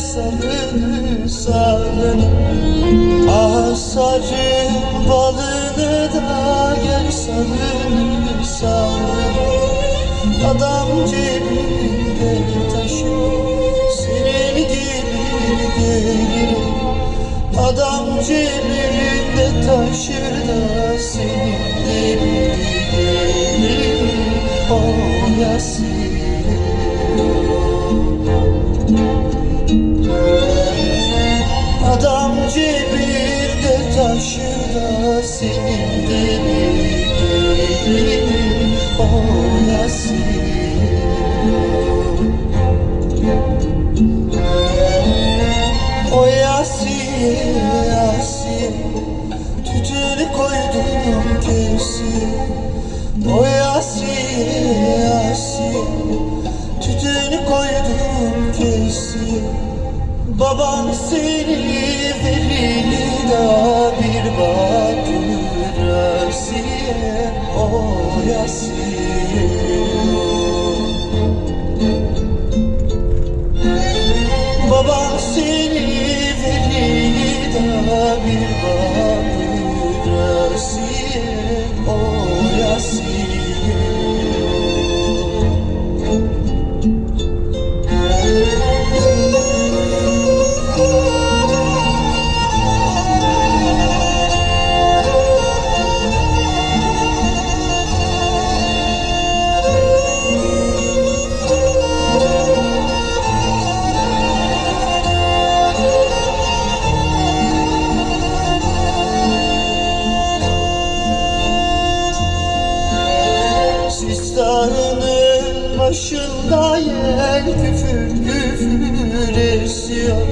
sarını sarını. Ah sarın balını da gel sarını sarını. Adam cebinde taşıyor senin gibi gelir Adam cebinde taşır da senin gibi gelir O yasin da senin gibi gelir O yasin Tütünü koydum kesin O Yasin, Tütünü koydum kesin Baban seni verir da bir bakır Yasin seni verir da bir bakır başında yer küfür küfür esiyor.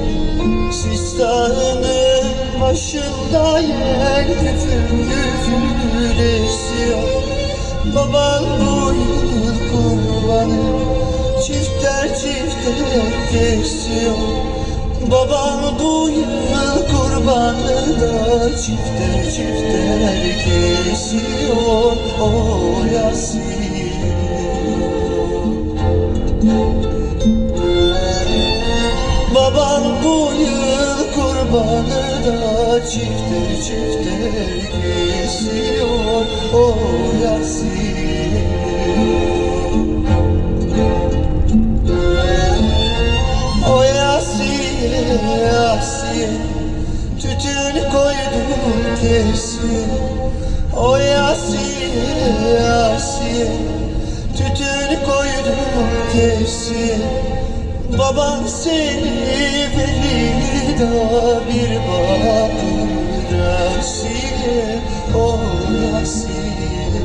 Sistanın başında yer küfür küfür esiyor. Baban bu yıl kurbanı çifter çifter kesiyor. Baban bu yıl kurbanı da çifter çifter kesiyor. O Yasin kurbanı da çifter çifter kesiyor O Yasin O Yasin, Yasin Tütünü koydum kesin O Yasin, Yasin Tütünü koydum kesin Baban seni da bir bakır Asiye O Yasin